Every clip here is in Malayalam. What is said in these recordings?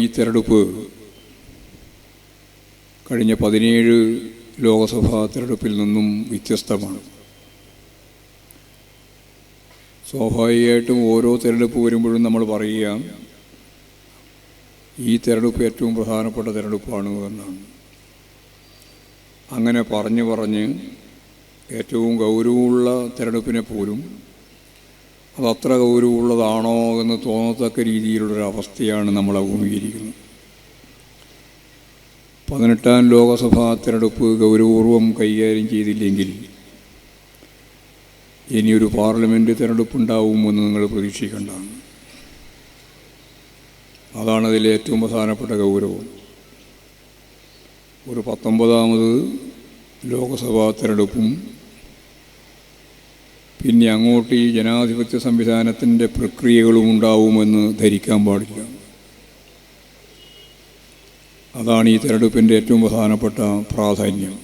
ഈ തെരഞ്ഞെടുപ്പ് കഴിഞ്ഞ പതിനേഴ് ലോകസഭാ തെരഞ്ഞെടുപ്പിൽ നിന്നും വ്യത്യസ്തമാണ്. സ്വാഭാവികമായിട്ടും ഓരോ തെരഞ്ഞെടുപ്പ് വരുമ്പോഴും നമ്മൾ പറയുക ഈ തെരഞ്ഞെടുപ്പ് ഏറ്റവും പ്രധാനപ്പെട്ട തെരഞ്ഞെടുപ്പാണ് എന്നാണ്. അങ്ങനെ പറഞ്ഞ് പറഞ്ഞ് ഏറ്റവും ഗൗരവമുള്ള തെരഞ്ഞെടുപ്പിനെ പോലും അത് അത്ര ഗൗരവമുള്ളതാണോ എന്ന് തോന്നത്തക്ക രീതിയിലുള്ളൊരു അവസ്ഥയാണ് നമ്മൾ അഭിമുഖീകരിക്കുന്നത്. പതിനെട്ടാം ലോകസഭാ തെരഞ്ഞെടുപ്പ് ഗൗരവപൂർവം കൈകാര്യം ചെയ്തില്ലെങ്കിൽ ഇനിയൊരു പാർലമെന്റ് തിരഞ്ഞെടുപ്പുണ്ടാവുമെന്ന് നിങ്ങൾ പ്രതീക്ഷിക്കേണ്ടതാണ് അതാണ് അതിലെ ഏറ്റവും പ്രധാനപ്പെട്ട ഗൗരവം. ഒരു പത്തൊമ്പതാമത് ലോകസഭാ തിരഞ്ഞെടുപ്പും പിന്നെ അങ്ങോട്ട് ഈ ജനാധിപത്യ സംവിധാനത്തിന്റെ പ്രക്രിയകളും ഉണ്ടാവുമെന്ന് ധരിക്കാൻ പാടില്ല. അതാണ് ഈ തെരഞ്ഞെടുപ്പിന്റെ ഏറ്റവും പ്രധാനപ്പെട്ട പ്രാധാന്യം.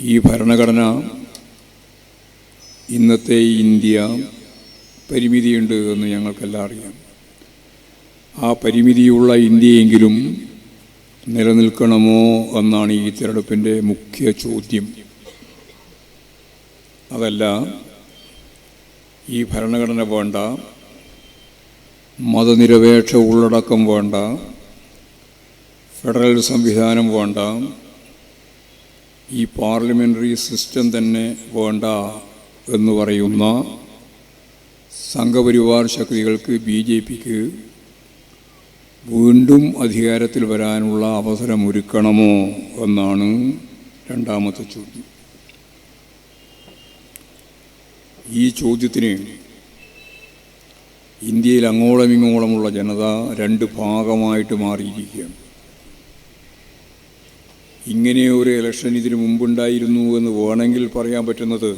ഈ ഭരണഘടന ഇന്നത്തെ ഇന്ത്യ പരിമിതിയുണ്ട് എന്ന് ഞങ്ങൾക്കെല്ലാം അറിയാം. ആ പരിമിതിയുള്ള ഇന്ത്യയെങ്കിലും നിലനിൽക്കണമോ എന്നാണ് ഈ തിരഞ്ഞെടുപ്പിന്റെ മുഖ്യ ചോദ്യം. അതല്ല ഈ ഭരണഘടന വേണ്ട മതനിരപേക്ഷ ഉള്ളടക്കം വേണ്ട ഫെഡറൽ സംവിധാനം വേണ്ട ഈ പാർലമെന്ററി സിസ്റ്റം തന്നെ വേണ്ട എന്ന് പറയുന്ന സംഘപരിവാർ ശക്തികൾക്ക് ബി ജെ പിക്ക് വീണ്ടും അധികാരത്തിൽ വരാനുള്ള അവസരമൊരുക്കണമോ എന്നാണ് രണ്ടാമത്തെ ചോദ്യം. ഈ ചോദ്യത്തിന് ഇന്ത്യയിൽ അങ്ങോളം ഇങ്ങോളമുള്ള ജനത രണ്ട് ഭാഗമായിട്ട് മാറിയിരിക്കുകയാണ്. ഇങ്ങനെ ഒരു ഇലക്ഷൻ ഇതിനു മുമ്പുണ്ടായിരുന്നു എന്ന് വേണമെങ്കിൽ പറയാൻ പറ്റുന്നത്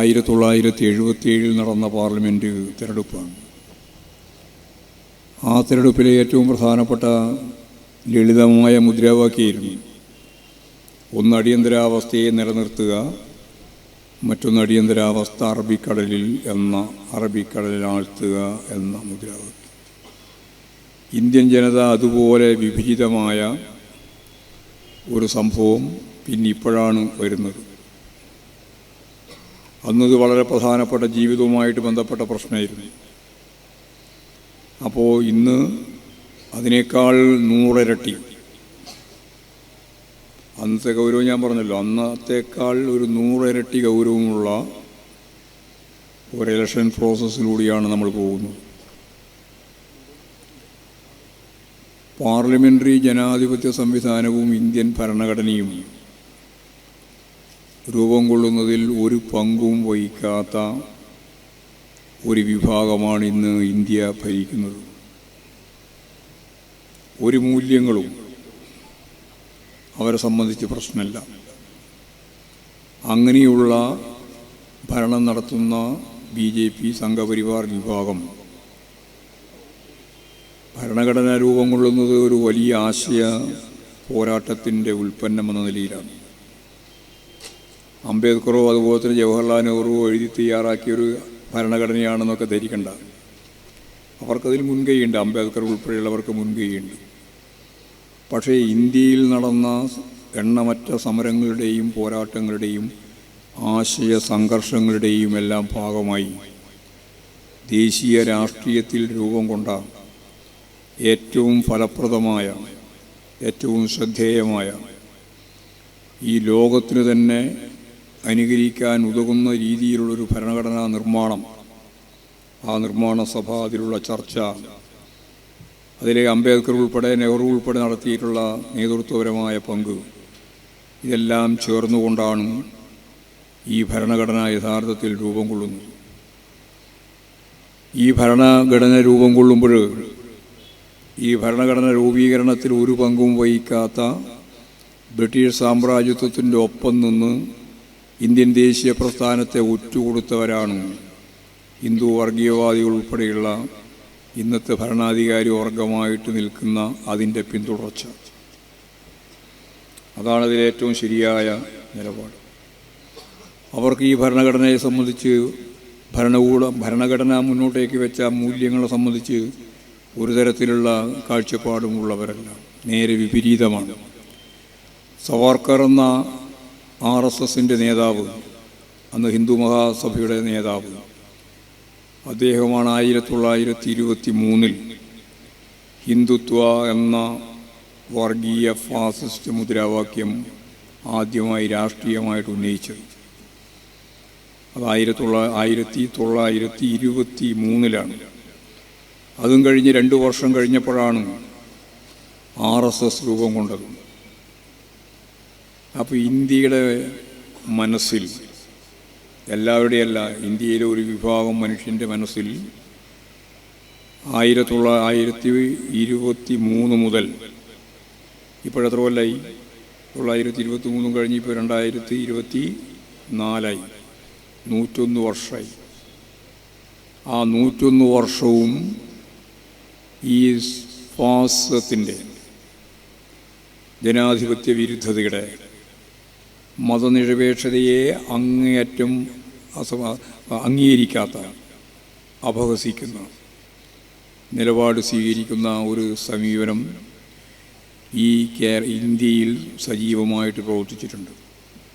ആയിരത്തി തൊള്ളായിരത്തി എഴുപത്തിയേഴിൽ നടന്ന പാർലമെന്റ് തിരഞ്ഞെടുപ്പാണ്. ആ തിരഞ്ഞെടുപ്പിലെ ഏറ്റവും പ്രധാനപ്പെട്ട ലളിതമായ മുദ്രാവാക്യമായിരുന്നു ഒന്ന് അടിയന്തരാവസ്ഥയെ നിലനിർത്തുക മറ്റൊന്ന് അടിയന്തരാവസ്ഥ അറബിക്കടലിൽ എന്ന അറബിക്കടലിൽ ആഴ്ത്തുക എന്ന മുദ്രാവാക്യം. ഇന്ത്യൻ ജനത അതുപോലെ വിഭജിതമായ ഒരു സംഭവം പിന്നെ ഇപ്പോഴാണ് വരുന്നത്. അന്നത് വളരെ പ്രധാനപ്പെട്ട ജീവിതവുമായിട്ട് ബന്ധപ്പെട്ട പ്രശ്നമായിരുന്നു. അപ്പോൾ ഇന്ന് അതിനേക്കാൾ നൂറിരട്ടി അന്നത്തെ ഗൗരവം ഞാൻ പറഞ്ഞല്ലോ അന്നത്തേക്കാൾ ഒരു നൂറിരട്ടി ഗൗരവമുള്ള ഒരു ഇലക്ഷൻ പ്രോസസ്സിലൂടെയാണ് നമ്മൾ പോകുന്നത്. പാർലമെന്ററി ജനാധിപത്യ സംവിധാനവും ഇന്ത്യൻ ഭരണഘടനയും രൂപം കൊള്ളുന്നതിൽ ഒരു പങ്കും വഹിക്കാത്ത ഒരു വിഭാഗമാണ് ഇന്ന് ഇന്ത്യ ഭരിക്കുന്നത്. ഒരു മൂല്യങ്ങളും അവരെ സംബന്ധിച്ച് പ്രശ്നമില്ല. അങ്ങനെയുള്ള ഭരണം നടത്തുന്ന ബി ജെ പി സംഘപരിവാർ വിഭാഗം ഭരണഘടന രൂപം കൊള്ളുന്നത് ഒരു വലിയ ആശയ പോരാട്ടത്തിന്റെ ഉൽപ്പന്നം എന്ന നിലയിലാണ്. അംബേദ്കറോ അതുപോലെ തന്നെ ജവഹർലാൽ നെഹ്റുവോ എഴുതി തയ്യാറാക്കിയൊരു ഭരണഘടനയാണെന്നൊക്കെ ധരിക്കേണ്ട. അവർക്കതിൽ മുൻകൈയുണ്ട്. അംബേദ്കർ ഉൾപ്പെടെയുള്ളവർക്ക് മുൻകൈയുണ്ട്. പക്ഷേ ഇന്ത്യയിൽ നടന്ന എണ്ണമറ്റ സമരങ്ങളുടെയും പോരാട്ടങ്ങളുടെയും ആശയ സംഘർഷങ്ങളുടെയും എല്ലാം ഭാഗമായി ദേശീയ രാഷ്ട്രീയത്തിൽ രൂപം കൊണ്ട ഏറ്റവും ഫലപ്രദമായ ഏറ്റവും ശ്രദ്ധേയമായ ഈ ലോകത്തിന് തന്നെ അനുകരിക്കാൻ ഉതകുന്ന രീതിയിലുള്ളൊരു ഭരണഘടനാ നിർമ്മാണം ആ നിർമ്മാണ സഭ അതിലുള്ള ചർച്ച അതിലെ അംബേദ്കർ ഉൾപ്പെടെ നെഹ്റു ഉൾപ്പെടെ നടത്തിയിട്ടുള്ള നേതൃത്വപരമായ പങ്ക് ഇതെല്ലാം ചേർന്നുകൊണ്ടാണ് ഈ ഭരണഘടന യഥാർത്ഥത്തിൽ രൂപം കൊള്ളുന്നത്. ഈ ഭരണഘടന രൂപം കൊള്ളുമ്പോൾ ഈ ഭരണഘടന രൂപീകരണത്തിൽ ഒരു പങ്കും വഹിക്കാത്ത ബ്രിട്ടീഷ് സാമ്രാജ്യത്വത്തിന്റെ ഒപ്പം നിന്ന് ഇന്ത്യൻ ദേശീയ പ്രസ്ഥാനത്തെ ഒറ്റുകൊടുത്തവരാണ് ഹിന്ദു വർഗീയവാദികൾ ഉൾപ്പെടെയുള്ള ഇന്നത്തെ ഭരണാധികാരി വർഗമായിട്ട് നിൽക്കുന്ന അതിന്റെ പിന്തുടർച്ച. അതാണ് അതിലേറ്റവും ശരിയായ നിലപാട്. അവർക്ക് ഈ ഭരണഘടനയെ സംബന്ധിച്ച് ഭരണകൂട ഭരണഘടന മുന്നോട്ടേക്ക് വെച്ച മൂല്യങ്ങളെ സംബന്ധിച്ച് ഒരു തരത്തിലുള്ള കാഴ്ചപ്പാടും ഉള്ളവരല്ല. നേരെ വിപരീതമാണ്. സവാർക്കർ എന്ന ആർ എസ് എസിന്റെ നേതാവ് അന്ന് ഹിന്ദു മഹാസഭയുടെ നേതാവ് അദ്ദേഹമാണ് ആയിരത്തി തൊള്ളായിരത്തി ഇരുപത്തി മൂന്നിൽ ഹിന്ദുത്വ എന്ന വർഗീയ ഫാസിസ്റ്റ് മുദ്രാവാക്യം ആദ്യമായി രാഷ്ട്രീയമായിട്ട് ഉന്നയിച്ചത്. അത് ആയിരത്തി തൊള്ള ആയിരത്തി തൊള്ളായിരത്തി ഇരുപത്തി മൂന്നിലാണ് അതും കഴിഞ്ഞ് രണ്ട് വർഷം കഴിഞ്ഞപ്പോഴാണ് ആർ എസ് എസ് രൂപം കൊണ്ടത്. അപ്പോൾ ഇന്ത്യയുടെ മനസ്സിൽ എല്ലാവരുടെയല്ല ഇന്ത്യയിലെ ഒരു വിഭാഗം മനുഷ്യന്റെ മനസ്സിൽ ആയിരത്തി തൊള്ള ആയിരത്തി ഇരുപത്തി മൂന്ന് മുതൽ ഇപ്പോഴെത്ര കൊല്ലായി. തൊള്ളായിരത്തി ഇരുപത്തി മൂന്നും കഴിഞ്ഞ് ഇപ്പോൾ രണ്ടായിരത്തി ഇരുപത്തി നാലായി നൂറ്റൊന്ന് വർഷമായി ആ നൂറ്റൊന്ന് വർഷവും ഈ ഫാസത്തിന്റെ ജനാധിപത്യ വിരുദ്ധതയുടെ മതനിരപേക്ഷതയെ അങ്ങേയറ്റം അംഗീകരിക്കാത്ത അപഹസിക്കുന്ന നിലപാട് സ്വീകരിക്കുന്ന ഒരു സമീപനം ഈ കേര ഇന്ത്യയിൽ സജീവമായിട്ട് പ്രവർത്തിച്ചിട്ടുണ്ട്.